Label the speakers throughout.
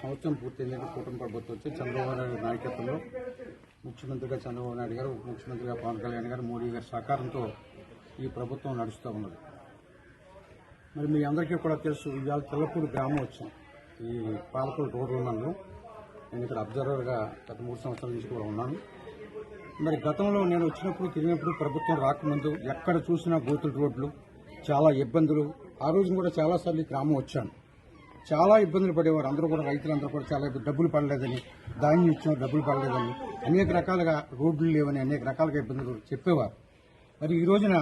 Speaker 1: సంవత్సరం పూర్తయింది కూటమి ప్రభుత్వం వచ్చి చంద్రబాబు నాయుడు నాయకత్వంలో ముఖ్యమంత్రిగా చంద్రబాబు నాయుడు గారు ఉప ముఖ్యమంత్రిగా పవన్ కళ్యాణ్ గారు మోడీ గారి సహకారంతో ఈ ప్రభుత్వం నడుస్తూ ఉన్నది. మరి మీ అందరికీ కూడా తెలుసు ఇవాళ తెల్లపూడి గ్రామం వచ్చాం. ఈ పాలకూరు రోడ్లు ఉన్నాను నేను ఇక్కడ అబ్జర్వర్గా గత మూడు సంవత్సరాల నుంచి కూడా ఉన్నాను. మరి గతంలో నేను వచ్చినప్పుడు తిరిగినప్పుడు ప్రభుత్వం రాకముందు ఎక్కడ చూసినా గోతుల రోడ్లు చాలా ఇబ్బందులు. ఆ రోజు కూడా చాలాసార్లు ఈ గ్రామం వచ్చాను. చాలా ఇబ్బందులు పడేవారు. అందరూ కూడా రైతులందరూ కూడా చాలా డబ్బులు పడలేదని ధాన్యం ఇచ్చిన డబ్బులు పడలేదని అనేక రకాలుగా రోడ్లు లేవని అనేక రకాలుగా ఇబ్బందులు చెప్పేవారు. మరి ఈ రోజున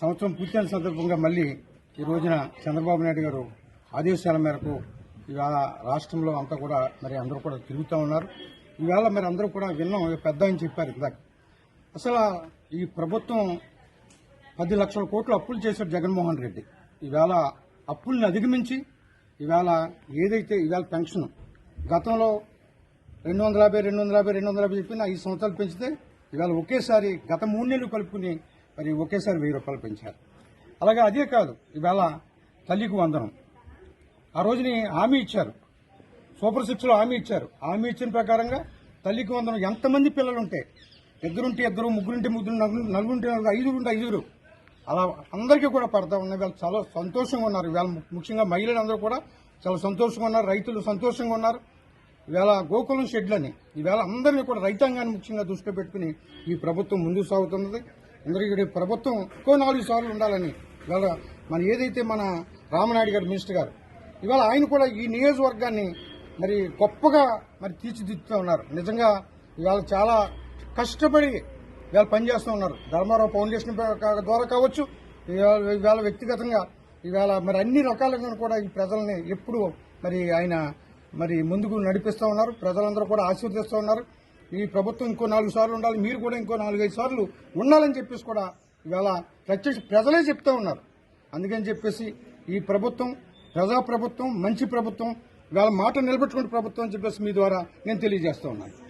Speaker 1: సంవత్సరం పూర్తయిన సందర్భంగా మళ్ళీ ఈ రోజున చంద్రబాబు నాయుడు గారు ఆదేశాల మేరకు ఇవాళ రాష్ట్రంలో అంతా కూడా మరి అందరూ కూడా తిరుగుతూ ఉన్నారు. ఇవాళ మరి అందరూ కూడా విన్నాం పెద్ద అని చెప్పారు ఇందాక. అసలు ఈ ప్రభుత్వం పది లక్షల కోట్లు అప్పులు చేశాడు జగన్మోహన్ రెడ్డి. ఈవేళ అప్పుల్ని అధిగమించి ఇవాళ ఏదైతే ఇవాళ పెన్షన్ గతంలో రెండు వందల యాభై రెండు వందల యాభై రెండు వందల యాభై చెప్పిన ఐదు సంవత్సరాలు పెంచితే ఇవాళ ఒకేసారి గత మూడు నెలలు కలుపుకుని మరి ఒకేసారి వెయ్యి రూపాయలు పెంచారు. అలాగే అదే కాదు ఇవాళ తల్లికి వందనం. ఆ రోజుని హామీ ఇచ్చారు. సూపర్ సిక్స్లో హామీ ఇచ్చారు. హామీ ఇచ్చిన ప్రకారంగా తల్లికి వందనం. ఎంతమంది పిల్లలు ఉంటే ఇద్దరుంటే ఇద్దరు ముగ్గురుంటే ముగ్గురు నలుగురు నలుగురుంటే నలుగురు ఐదుగురుంటే ఐదుగురు. అలా అందరికీ కూడా పడతా ఉన్నాయి. వాళ్ళు చాలా సంతోషంగా ఉన్నారు. వీళ్ళ ముఖ్యంగా మహిళలందరూ కూడా చాలా సంతోషంగా ఉన్నారు. రైతులు సంతోషంగా ఉన్నారు. ఇవాళ గోకులం షెడ్లని ఈవేళ అందరినీ కూడా రైతాంగాన్ని ముఖ్యంగా దృష్టిలో పెట్టుకుని ఈ ప్రభుత్వం ముందుకు సాగుతున్నది. అందరికీ ప్రభుత్వం ఇంకో నాలుగు సార్లు ఉండాలని ఇవాళ మన ఏదైతే మన రామనాయుడు గారు మినిస్టర్ గారు ఇవాళ ఆయన కూడా ఈ నియోజకవర్గాన్ని మరి గొప్పగా మరి తీర్చిదిద్దుతూ ఉన్నారు. నిజంగా ఇవాళ చాలా కష్టపడి వీళ్ళు పనిచేస్తూ ఉన్నారు. ధర్మారావు ఫౌండేషన్ ద్వారా కావచ్చు. ఇవాళ వ్యక్తిగతంగా ఇవాళ మరి అన్ని రకాలుగా కూడా ఈ ప్రజల్ని ఎప్పుడు మరి ఆయన మరి ముందుకు నడిపిస్తూ ఉన్నారు. ప్రజలందరూ కూడా ఆశీర్వదిస్తూ ఉన్నారు. ఈ ప్రభుత్వం ఇంకో నాలుగు సార్లు ఉండాలి. మీరు కూడా ఇంకో నాలుగైదు సార్లు ఉండాలని చెప్పేసి కూడా ఇవాళ ప్రత్యక్ష ప్రజలే చెప్తూ ఉన్నారు. అందుకని చెప్పేసి ఈ ప్రభుత్వం ప్రజా ప్రభుత్వం మంచి ప్రభుత్వం ఇవాళ మాట నిలబెట్టుకునే ప్రభుత్వం అని చెప్పేసి మీ ద్వారా నేను తెలియజేస్తూ ఉన్నాను.